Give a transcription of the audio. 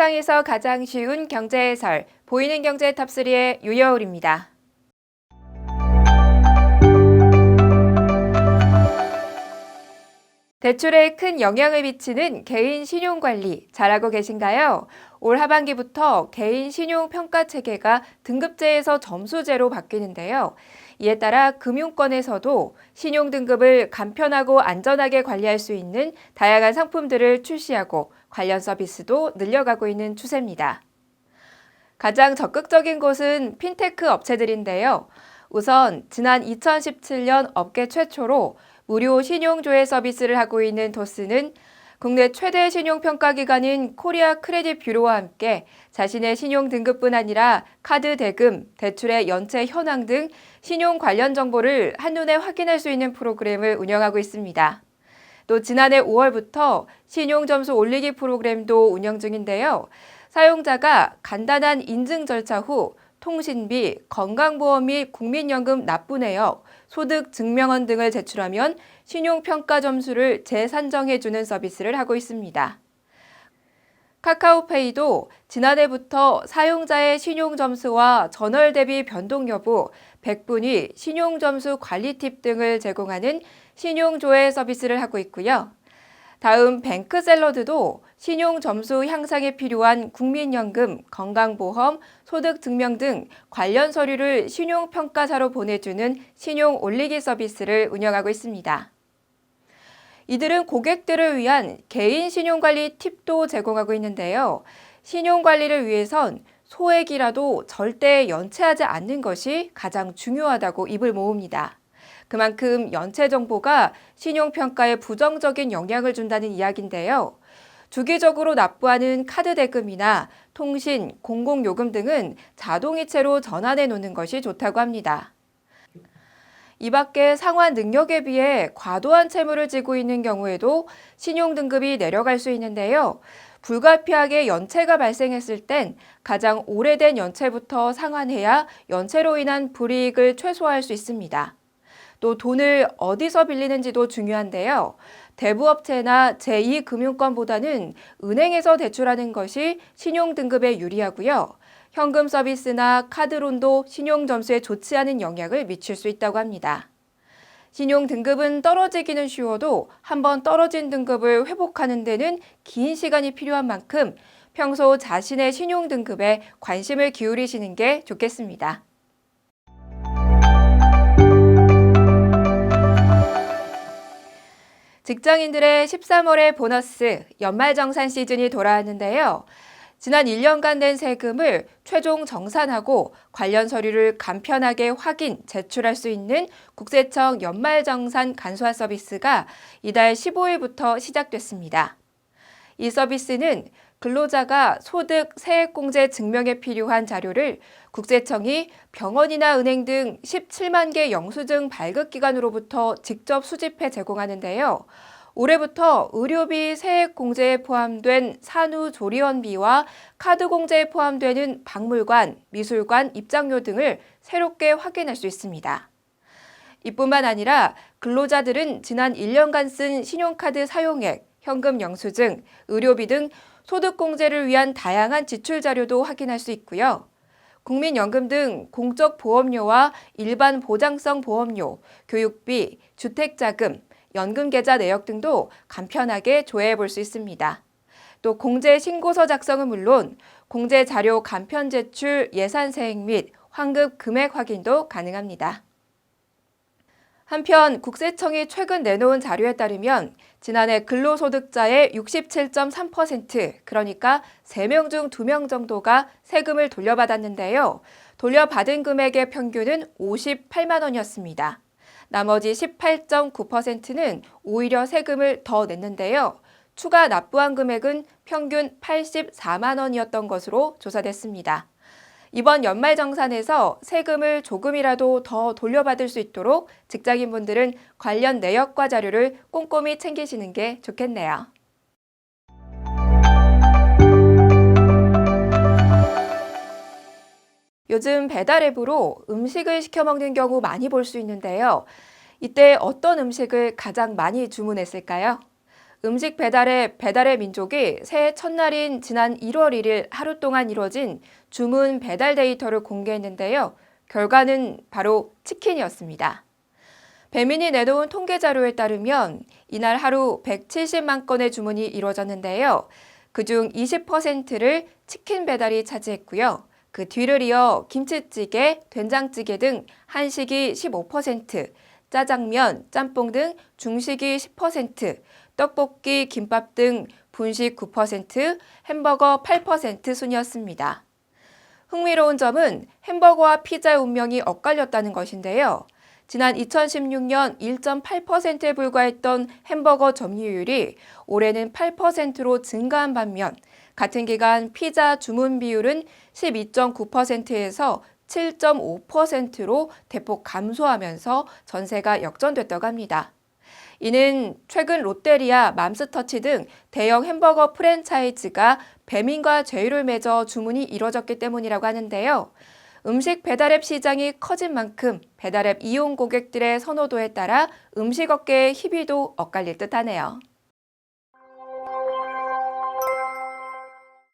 세상에서 가장 쉬운 경제 해설, 보이는 경제 탑3의 유여울입니다. 대출에 큰 영향을 미치는 개인 신용 관리 잘하고 계신가요? 올 하반기부터 개인 신용 평가 체계가 등급제에서 점수제로 바뀌는데요. 이에 따라 금융권에서도 신용 등급을 간편하고 안전하게 관리할 수 있는 다양한 상품들을 출시하고 관련 서비스도 늘려가고 있는 추세입니다. 가장 적극적인 곳은 핀테크 업체들인데요. 우선 지난 2017년 업계 최초로 무료 신용조회 서비스를 하고 있는 도스는 국내 최대 신용평가기관인 코리아 크레딧 뷰로와 함께 자신의 신용 등급뿐 아니라 카드 대금, 대출의 연체 현황 등 신용 관련 정보를 한눈에 확인할 수 있는 프로그램을 운영하고 있습니다. 또 지난해 5월부터 신용 점수 올리기 프로그램도 운영 중인데요. 사용자가 간단한 인증 절차 후 통신비, 건강보험 및 국민연금 납부 내역, 소득 증명원 등을 제출하면 신용평가 점수를 재산정해주는 서비스를 하고 있습니다. 카카오페이도 지난해부터 사용자의 신용 점수와 전월 대비 변동 여부, 100분위 신용 점수 관리 팁 등을 제공하는 신용 조회 서비스를 하고 있고요. 다음 뱅크샐러드도 신용 점수 향상에 필요한 국민연금, 건강보험, 소득증명 등 관련 서류를 신용평가사로 보내주는 신용 올리기 서비스를 운영하고 있습니다. 이들은 고객들을 위한 개인 신용관리 팁도 제공하고 있는데요. 신용관리를 위해선 소액이라도 절대 연체하지 않는 것이 가장 중요하다고 입을 모읍니다. 그만큼 연체 정보가 신용평가에 부정적인 영향을 준다는 이야기인데요. 주기적으로 납부하는 카드 대금이나 통신, 공공요금 등은 자동이체로 전환해 놓는 것이 좋다고 합니다. 이 밖에 상환 능력에 비해 과도한 채무를 지고 있는 경우에도 신용 등급이 내려갈 수 있는데요. 불가피하게 연체가 발생했을 땐 가장 오래된 연체부터 상환해야 연체로 인한 불이익을 최소화할 수 있습니다. 또 돈을 어디서 빌리는지도 중요한데요. 대부업체나 제2금융권보다는 은행에서 대출하는 것이 신용 등급에 유리하고요. 현금 서비스나 카드론도 신용 점수에 좋지 않은 영향을 미칠 수 있다고 합니다. 신용 등급은 떨어지기는 쉬워도 한번 떨어진 등급을 회복하는 데는 긴 시간이 필요한 만큼 평소 자신의 신용 등급에 관심을 기울이시는 게 좋겠습니다. 직장인들의 13월의 보너스 연말정산 시즌이 돌아왔는데요. 지난 1년간 낸 세금을 최종 정산하고 관련 서류를 간편하게 확인, 제출할 수 있는 국세청 연말정산 간소화 서비스가 이달 15일부터 시작됐습니다. 이 서비스는 근로자가 소득 세액공제 증명에 필요한 자료를 국세청이 병원이나 은행 등 17만 개 영수증 발급기관으로부터 직접 수집해 제공하는데요. 올해부터 의료비 세액 공제에 포함된 산후조리원비와 카드 공제에 포함되는 박물관, 미술관 입장료 등을 새롭게 확인할 수 있습니다. 이뿐만 아니라 근로자들은 지난 1년간 쓴 신용카드 사용액, 현금 영수증, 의료비 등 소득공제를 위한 다양한 지출 자료도 확인할 수 있고요. 국민연금 등 공적 보험료와 일반 보장성 보험료, 교육비, 주택자금, 연금 계좌 내역 등도 간편하게 조회해 볼 수 있습니다. 또 공제 신고서 작성은 물론 공제 자료 간편 제출, 예산 세액 및 환급 금액 확인도 가능합니다. 한편 국세청이 최근 내놓은 자료에 따르면 지난해 근로소득자의 67.3% 그러니까 3명 중 2명 정도가 세금을 돌려받았는데요. 돌려받은 금액의 평균은 58만 원이었습니다. 나머지 18.9%는 오히려 세금을 더 냈는데요. 추가 납부한 금액은 평균 84만 원이었던 것으로 조사됐습니다. 이번 연말정산에서 세금을 조금이라도 더 돌려받을 수 있도록 직장인분들은 관련 내역과 자료를 꼼꼼히 챙기시는 게 좋겠네요. 요즘 배달 앱으로 음식을 시켜 먹는 경우 많이 볼 수 있는데요. 이때 어떤 음식을 가장 많이 주문했을까요? 음식 배달의 배달의 민족이 새해 첫날인 지난 1월 1일 하루 동안 이뤄진 주문 배달 데이터를 공개했는데요. 결과는 바로 치킨이었습니다. 배민이 내놓은 통계 자료에 따르면 이날 하루 170만 건의 주문이 이루어졌는데요. 그중 20%를 치킨 배달이 차지했고요. 그 뒤를 이어 김치찌개, 된장찌개 등 한식이 15%, 짜장면, 짬뽕 등 중식이 10%, 떡볶이, 김밥 등 분식 9%, 햄버거 8% 순이었습니다. 흥미로운 점은 햄버거와 피자의 운명이 엇갈렸다는 것인데요. 지난 2016년 1.8%에 불과했던 햄버거 점유율이 올해는 8%로 증가한 반면 같은 기간 피자 주문 비율은 12.9%에서 7.5%로 대폭 감소하면서 전세가 역전됐다고 합니다. 이는 최근 롯데리아, 맘스터치 등 대형 햄버거 프랜차이즈가 배민과 제휴를 맺어 주문이 이뤄졌기 때문이라고 하는데요. 음식 배달앱 시장이 커진 만큼 배달앱 이용 고객들의 선호도에 따라 음식업계의 희비도 엇갈릴 듯하네요.